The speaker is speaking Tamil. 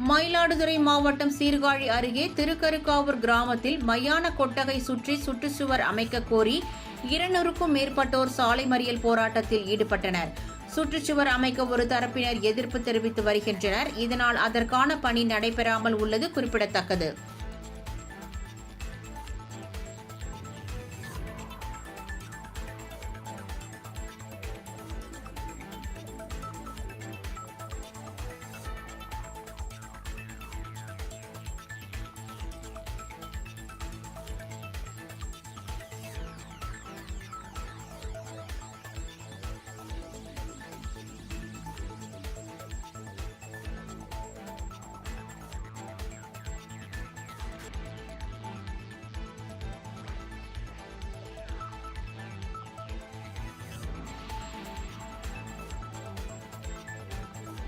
மயிலாடுதுறை மாவட்டம் சீர்காழி அருகே திருக்கருக்காவூர் கிராமத்தில் மையான கொட்டகை சுற்றி சுற்றுச்சுவர் அமைக்க கோரி இருநூறுக்கும் மேற்பட்டோர் சாலை மறியல் போராட்டத்தில் ஈடுபட்டனர். சுற்றுச்சுவர் அமைக்க ஒரு தரப்பினர் எதிர்ப்பு தெரிவித்து வருகின்றனர். இதனால் அதற்கான பணி நடைபெறாமல் உள்ளது குறிப்பிடத்தக்கது.